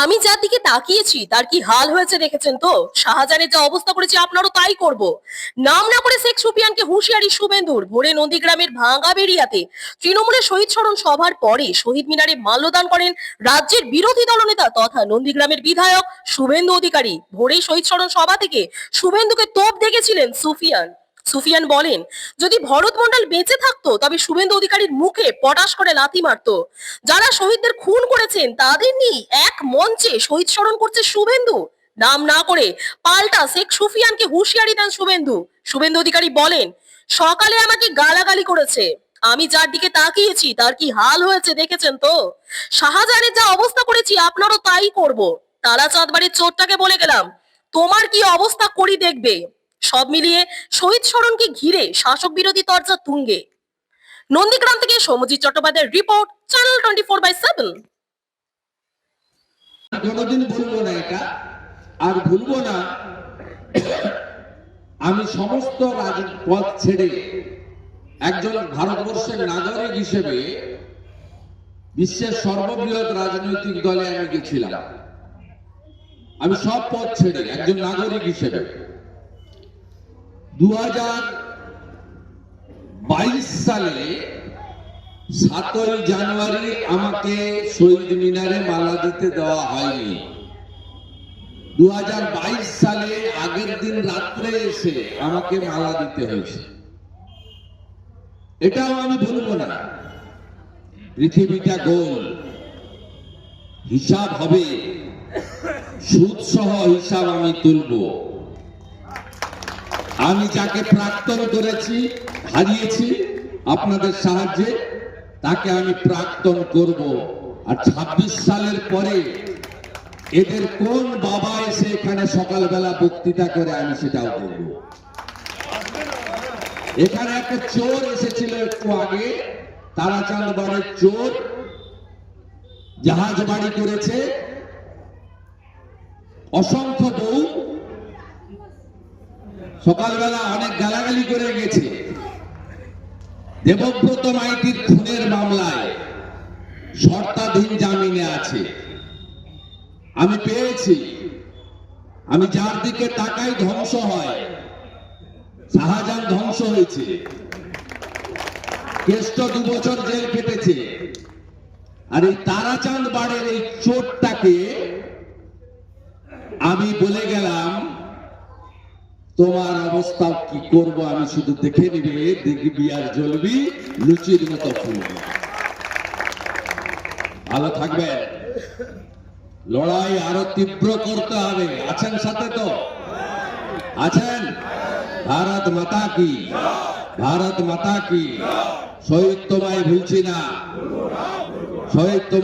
আমি যার দিকে তাকিয়েছি, তার কি হাল হয়েছে দেখেছেন তো? শাহজাহানের যা অবস্থা করেছে আপনারও তাই করব। নাম না করে শেখ সুফিয়ানকে হুঁশিয়ারি শুভেন্দুর। ভোরে নন্দীগ্রামের ভাঙা বেরিয়াতে তৃণমূলের শহীদ স্মরণ সভার পরে শহীদ মিনারে মাল্যদান করেন রাজ্যের বিরোধী দলনেতা তথা নন্দীগ্রামের বিধায়ক শুভেন্দু অধিকারী। ভোরেই শহীদ স্মরণ সভা থেকে শুভেন্দুকে তোপ দেখেছিলেন সুফিয়ান। সুফিয়ান বলেন, যদি ভরত মন্ডল বেঁচে থাকতো, তবে শুভেন্দু অধিকারীর মুখে পটাশ করে লাথি মারতো। যারা শহীদদের খুন করেছেন, তাদের নিয়ে এক মঞ্চে শহীদ স্মরণ করছে শুভেন্দু। নাম না করে পাল্টা শেখ সুফিয়ানকে হুঁশিয়ারি দেন শুভেন্দু। শুভেন্দু অধিকারী বলেন, সকালে আমাকে গালাগালি করেছে। আমি যার দিকে তাকিয়েছি, তার কি হাল হয়েছে দেখেছেন তো? শাহজাহানের যা অবস্থা করেছি, আপনারও তাই করব। তারাচাঁদ বাড়ির চোরটাকে বলে গেলাম, তোমার কি অবস্থা করি দেখবে? সব মিলিয়ে শহীদ স্মরণকে ঘিরে শাসক বিরোধী তর্জা তুঙ্গে। নন্দীগ্রাম থেকে সৌমজিৎ চট্টোপাধ্যায়ের report channel twenty four by seven কোনোদিন ভুলবো না এটা, আর ভুলবো না, আমি সমস্ত রাজপথ ছেড়ে একজন ভারতবর্ষের নাগরিক হিসেবে বিশ্বের সর্ববৃহৎ রাজনৈতিক দলে আমি গেছিলাম। আমি সব পথ ছেড়ে একজন নাগরিক হিসেবে। দু সালে সাতই জানুয়ারি আমাকে শহীদ মিনারে মালা দিতে দেওয়া হয়নি। দু হাজার বাইশ সালে আগের দিন রাত্রে এসে আমাকে মালা দিতে হয়েছে। এটাও আমি ভুলবো না। পৃথিবীটা গোল। হিসাব হবে। সুদ সহ হিসাব আমি তুলবো। আমি যাকে প্রাক্তন করেছি, হারিয়েছি আপনাদের সাহায্যে, তাকে আমি প্রাক্তন করব। আর ২৬ সালের পরে এদের কোন বাবা এসে এখানে সকালবেলা বক্তৃতা করে আমি সেটাও করব এখানে একটা চোর এসেছিল একটু আগে, তারাচাঁদ বাড়ির চোর, জাহাজ বাড়ি করেছে। অসংখ্য সকালবেলা অনেক গালাগালি করে গেছে। দেবব্রত মাইতির খুনের মামলায় শর্তাধীন জামিনে আছে। আমি পেয়েছি। আমি যার দিকে তাকাই ধ্বংস হয়। শাহজাহান ধ্বংস হয়েছে। কেষ্ট দু বছর জেল কেটেছে আর এই তারাচাঁদ বাড়ের এই চোরটাকে আমি বলে গেলাম তোমার অবস্থা কি করব আমি শুধু দেখে নিবে, দেখবি আর জ্বলবি, লুচির মতো ভালো থাকবে। লড়াই আরও তীব্র করতে হবে। আছেন সাথে তো? আছেন? ভারত মাতা কি? ভারত মাতা কি? শহীদ তোমায় ভুলছি না। শহীদ তোমায়